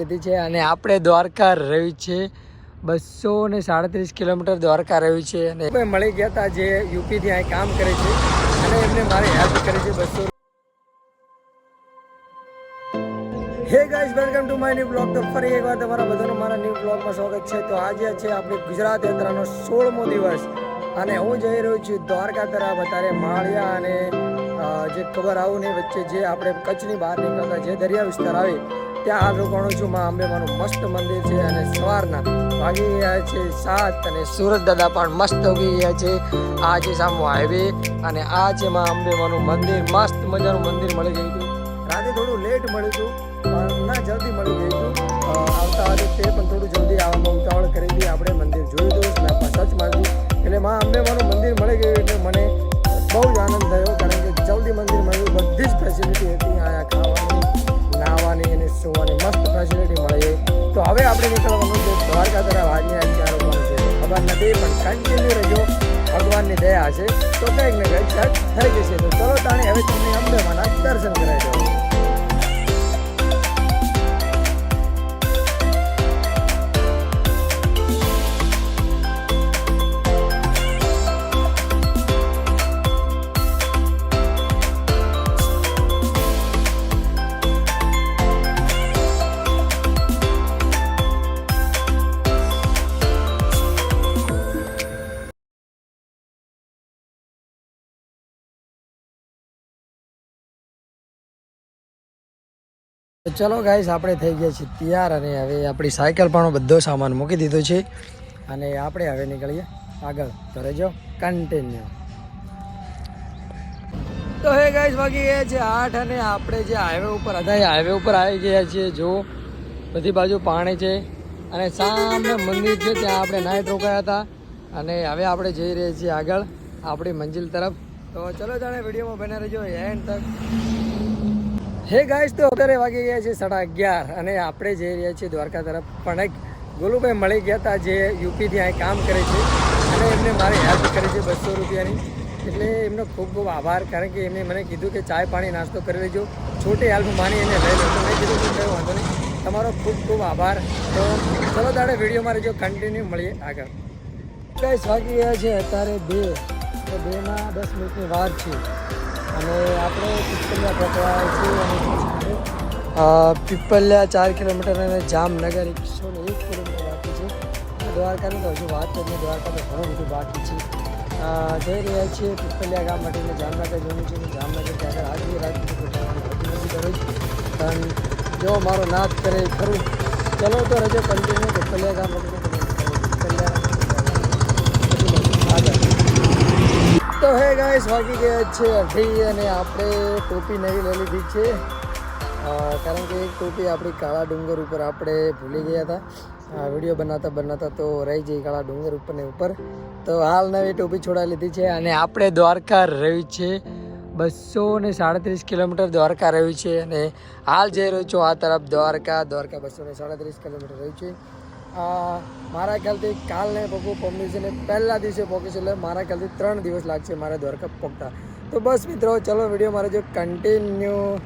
લીધી છે અને આપણે દ્વારકા રહ્યું છે. બસો ને સાડત્રીસ કિલોમીટર દ્વારકા રહ્યું છે અને મળી ગયા હતા જે યુપીથી અહીં કામ કરે છે અને એમને મારી હેલ્પ કરી છે બસો hey guys welcome to my new blog તો ફરી એકવાર તમારા બધાનું મારા ન્યૂ બ્લોગમાં સ્વાગત છે. તો આજે છે આપણે ગુજરાત યાત્રાનો સોળમો દિવસ અને હું જઈ રહ્યો છું દ્વારકા તરફ. અત્યારે માળિયા અને જે ખબર આવું ને વચ્ચે જે આપણે કચ્છની બહાર નીકળતા, જે દરિયા વિસ્તાર આવે ત્યાં આગળ ગણું છું. માં અંબેમાનું મસ્ત મંદિર છે અને સવારના વાગી ગયા છે સાત અને સુરત દાદા પણ મસ્ત ઉગી ગયા છે. આ છે સામો હાઈવે અને આ છે માં અંબેમાનું મંદિર. મસ્ત મજાનું મંદિર મળી ગયું હતું. રાતે થોડું લેટ મળ્યું હતું, પણ ના જલ્દી મળી ગયું હતું. આવતા વખતે પણ થોડું જલ્દી આવવામાં ઉતાવળ કરી આપણે મંદિર જોયું ખબર નથી પણ કન્ટિન્યુ રહેજો ભગવાનની દયા છે. તો કંઈક ને કંઈક થઈ જશે. તો ચલો તાણે હવે તો ચલો ગાઈસ, આપણે થઈ ગયા છીએ તૈયાર અને હવે આપણી સાયકલ પણ બધો સામાન મૂકી દીધો છે. અને આપણે હવે નીકળીએ આગળ. તો રહેજો કન્ટિન્યુ તો હે ગાઈસ બાકી એ છે આઠ અને આપણે જે હાઈવે ઉપર હતા એ હાઈવે ઉપર આવી ગયા છીએ. જો બધી બાજુ પાણી છે અને સામે મંદિર છે, ત્યાં આપણે નાઇટ રોકાયા હતા. અને હવે આપણે જઈ રહ્યા છીએ આગળ, આપણી મંજિલ તરફ. તો ચલો જાણે વિડીયોમાં બને રહેજો. એન્ડ તક. હે ગાઈસ, તો અત્યારે વાગી ગયા છે સાડા અગિયાર અને આપણે જઈ રહ્યા છીએ દ્વારકા તરફ. પણ એક ગોલુભાઈ મળી ગયા હતા જે યુપીથી અહીં કામ કરે છે અને એમને મારી હેલ્પ કરી છે બસો રૂપિયાની. એટલે એમનો ખૂબ ખૂબ આભાર, કારણ કે એમને મને કીધું કે ચાય પાણી નાસ્તો કરી લેજો. છોટી હેલ્પ માની એને લઈ લેજો મેં કીધું કે કંઈ વાંધો નહીં. તમારો ખૂબ ખૂબ આભાર. તો ચલો તારે વિડીયોમાં રહેજો કન્ટિન્યુ મળીએ આગળ. ગાઈસ, વાગી ગયા છે અત્યારે બે. તો બેમાં દસ મિનિટની વાર છે. અને આપણે પીપલિયા પહોંચવા છીએ અને પીપલિયા ચાર કિલોમીટર અને જામનગર એકસો ને એક કિલોમીટર બાકી છે. દ્વારકાની તો હજુ વાત કરીએ દ્વારકા તો ઘણું બધું બાકી છે. જઈ રહ્યા છીએ પીપલિયા ગામ માટે જામનગર જવું છે જામનગર આગળ આગળ દરરોજ પણ જો મારો નાશ કરે ખરું. ચલો તો રજો કન્ટિન્યુ પીપલિયા ગામ માટે પીપલિયા આગળ તો હે ગાઈસ વાગી ગયા છે અઢી અને આપણે ટોપી નવી લઈ લીધી છે. કારણ કે એક ટોપી આપણી કાળા ડુંગર ઉપર આપણે ભૂલી ગયા હતા. વીડિયો બનાવતા બનાવતા તો રહી જઈ કાળા ડુંગર ઉપર ને ઉપર. તો હાલ નવી ટોપી છોડાવી લીધી છે અને આપણે દ્વારકા રહ્યું છે. બસો ને સાડત્રીસ કિલોમીટર દ્વારકા રહ્યું છે અને હાલ જઈ રહ્યો છું આ તરફ દ્વારકા. દ્વારકા બસો ને સાડત્રીસ કિલોમીટર રહ્યું છે. મારા ખ્યાલથી કાલને પગું પમ્યું છે ને પહેલા દિવસે પહોંચે છે એટલે મારા ખ્યાલથી ત્રણ દિવસ લાગશે મારે દ્વારકા પહોંચતા. તો બસ મિત્રો, ચલો વીડિયો મારે જો કન્ટિન્યુ